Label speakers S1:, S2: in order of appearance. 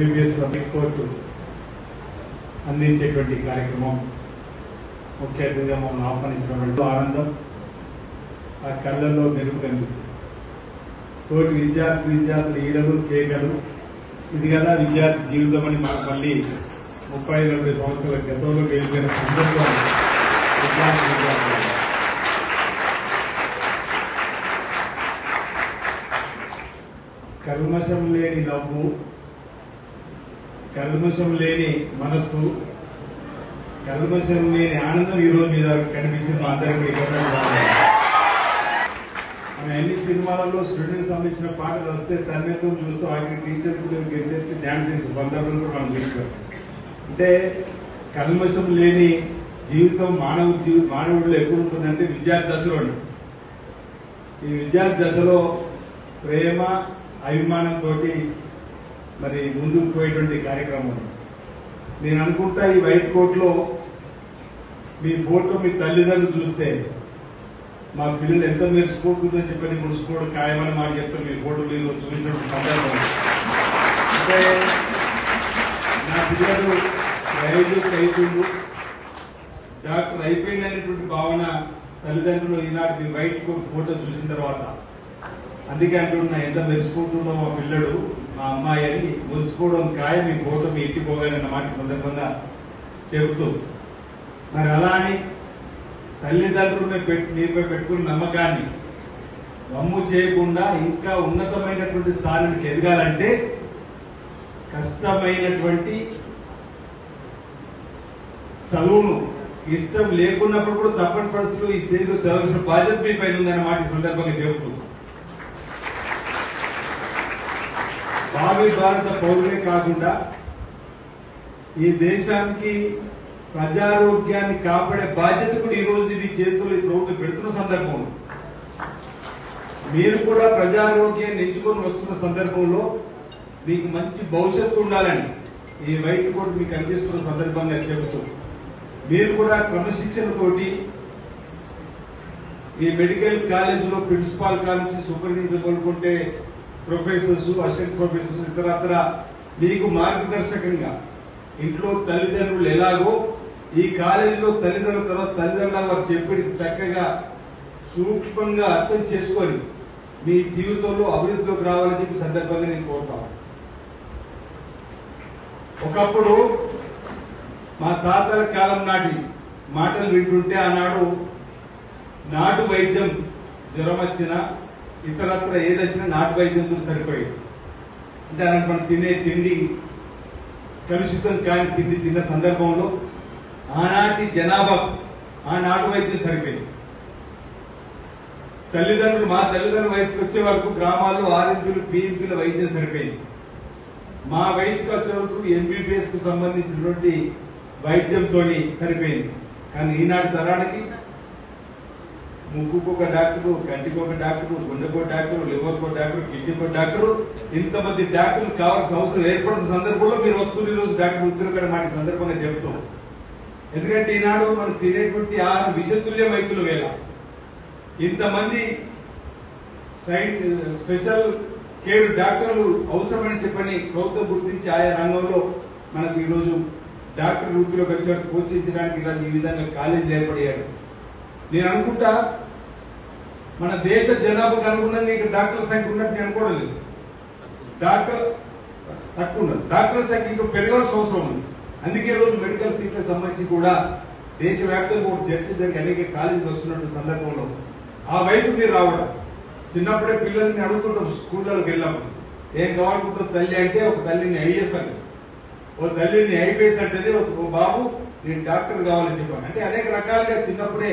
S1: MBBS court అందించేటువంటి కార్యక్రమం ముఖ్య అతిథిగా మమ్మల్ని ఆహ్వానించినటువంటి ఆనందం. ఆ కళ్ళల్లో మెరుపు కనిపించింది. తోటి విద్యార్థి విద్యార్థులు ఈలలు కేకలు. ఇది కదా విద్యార్థి జీవితం అని మనం మళ్ళీ ముప్పై నలభై సంవత్సరాల గతంలో వెళ్ళిపోయిన సందర్భం. విద్యార్థి కల్మషం లేని నవ్వు కల్మషం లేని మనస్సు కల్మషం లేని ఆనందం ఈ రోజు మీద కనిపించింది మా అందరికీ ఇక్కడ మన ఎన్ని సినిమాలలో స్టూడెంట్ సంబంధించిన పాటలు వస్తే తన్మెత్తం చూస్తూ వాటిని టీచర్ గెలిపి డ్యాన్స్ చేసే సందర్భం కూడా మనం చూసాం అంటే కల్మషం లేని జీవితం మానవ జీవి మానవుడిలో ఎక్కువ ఉంటుందంటే విద్యార్థి దశలో ఈ విద్యార్థి దశలో ప్రేమ అభిమానంతో మరి ముందుకు పోయేటువంటి కార్యక్రమం. నేను అనుకుంటా ఈ వైట్ కోట్లో మీ ఫోటో మీ తల్లిదండ్రులు చూస్తే మా పిల్లలు ఎంత మెరిసిపోతుందో చెప్పని ముడుచుకోవడం ఖాయమని మాకు చెప్తారు మీ ఫోటో మీద చూసినట్టు సందర్భం. అంటే నా పిల్లలు వైద్యులు అయిపోయిండు డాక్టర్ అయిపోయింది అనేటువంటి భావన తల్లిదండ్రులు ఈనాడు మీ వైట్ కోట్ ఫోటో చూసిన తర్వాత. అందుకే అంటున్నా ఎంత మెరిసిపోతుందో మా పిల్లడు మా అమ్మాయి అని మురిసిపోవడం ఖాయం మీ ఫోటో మీ ఇంటికి పోగానన్న మాట సందర్భంగా చెబుతూ. మరి అలా అని తల్లిదండ్రులు మీపై పెట్టుకున్న నమ్మకాన్ని వమ్ము చేయకుండా ఇంకా ఉన్నతమైనటువంటి స్థానానికి ఎదగాలంటే కష్టమైనటువంటి చదువును ఇష్టం లేకున్నప్పుడు కూడా తప్పని పరిస్థితులు ఈ స్టేజ్లో చదవాల్సిన బాధ్యత మీ పైన ఉందన్న మాట సందర్భంగా చెబుతూ. భావి భారత పౌరులే కాకుండా ఈ దేశానికి ప్రజారోగ్యాన్ని కాపాడే బాధ్యత కూడా ఈ రోజు మీ చేతుల్లో ఈ ప్రభుత్వం పెడుతున్న సందర్భంలో. మీరు కూడా ప్రజారోగ్యాన్ని ఎంచుకొని వస్తున్న సందర్భంలో మీకు మంచి భవిష్యత్తు ఉండాలని ఈ వైట్ కోట్ మీకు అందిస్తున్న సందర్భంగా చెబుతూ మీరు కూడా క్రమశిక్షణతోటి ఈ మెడికల్ కాలేజీలో ప్రిన్సిపాల్ కాలేజీ సూపరింటెండెంట్ కోరుకుంటే ప్రొఫెసర్స్ అసిస్టెంట్ ప్రొఫెసర్స్ ఇతరత్ర మీకు మార్గదర్శకంగా ఇంట్లో తల్లిదండ్రులు ఎలాగో ఈ కాలేజీలో తల్లిదండ్రుల తర్వాత తల్లిదండ్రుల వారు చెప్పి చక్కగా సూక్ష్మంగా అర్థం చేసుకొని మీ జీవితంలో అభివృద్ధిలోకి రావాలని చెప్పి సందర్భంగా నేను కోరుతాను ఒకప్పుడు మా తాతల కాలం నాటి మాటలు వింటుంటే ఆనాడు నాటు వైద్యం జ్వరం వచ్చినా ఇతరత్ర ఏదొచ్చినా నాటు వైద్యంతో సరిపోయేది. అంటే మనం తినే తిండి కలుషితం కాని తిండి తిన్న సందర్భంలో ఆనాటి జనాభా ఆ నాటు వైద్యం సరిపోయింది. తల్లిదండ్రులు మా తల్లిదండ్రుల వయసుకు వచ్చే వరకు గ్రామాల్లో ఆర్ఎంపీలు పీఎంపీల వైద్యం సరిపోయింది. మా వయసుకు వచ్చే వరకు ఎంబీబీఎస్కు సంబంధించినటువంటి వైద్యంతో సరిపోయింది. కానీ ఈనాటి తరానికి ముక్కుకు ఒక డాక్టరు కంటికి ఒక డాక్టరు గుండెకు డాక్టరు లివర్కు ఒక డాక్టరు కిడ్నీకి ఒక డాక్టరు ఇంతమంది డాక్టర్లు కావాల్సిన అవసరం ఏర్పడిన సందర్భంలో మీరు వస్తున్న రోజు డాక్టర్ ఉద్యోగం మాట సందర్భంగా చెబుతాం ఎందుకంటే ఈనాడు మనం తినేటువంటి ఆరు విషతుల్య వైద్యులు వేళ. ఇంతమంది సైన్ స్పెషల్ కేర్ డాక్టర్లు అవసరమని చెప్పని ప్రభుత్వం గుర్తించి ఆయా రంగంలో మనకు ఈరోజు డాక్టర్ వృత్తిలోకి వచ్చారు పోషించడానికి ఈ విధంగా కాలేజీలు ఏర్పడేయాడు నేను అనుకుంటా మన దేశ జనాభాకు అనుగుణంగా నీకు డాక్టర్ సంఖ్య ఉన్నట్టు నేను అనుకోవడం లేదు. డాక్టర్ తక్కువ ఉన్నారు డాక్టర్ సంఖ్య ఇంకా పెరగాల్సిన అవసరం ఉంది. అందుకే రోజు మెడికల్ సీట్లకు సంబంధించి కూడా దేశవ్యాప్తంగా ఒక చర్చ జరిగి అనేక కాలేజీలు వస్తున్నటువంటి సందర్భంలో ఆ వైపు మీరు రావడం. చిన్నప్పుడే పిల్లల్ని అడుగుతుంటాం స్కూళ్ళకి వెళ్ళినప్పుడు. ఏం కావాలనుకుంటుంది తల్లి అంటే ఒక తల్లిని ఐఎస్ అని ఓ తల్లిని ఐపీఎస్ అంటే ఒక బాబు నేను డాక్టర్ కావాలని చెప్పాను. అంటే అనేక రకాలుగా చిన్నప్పుడే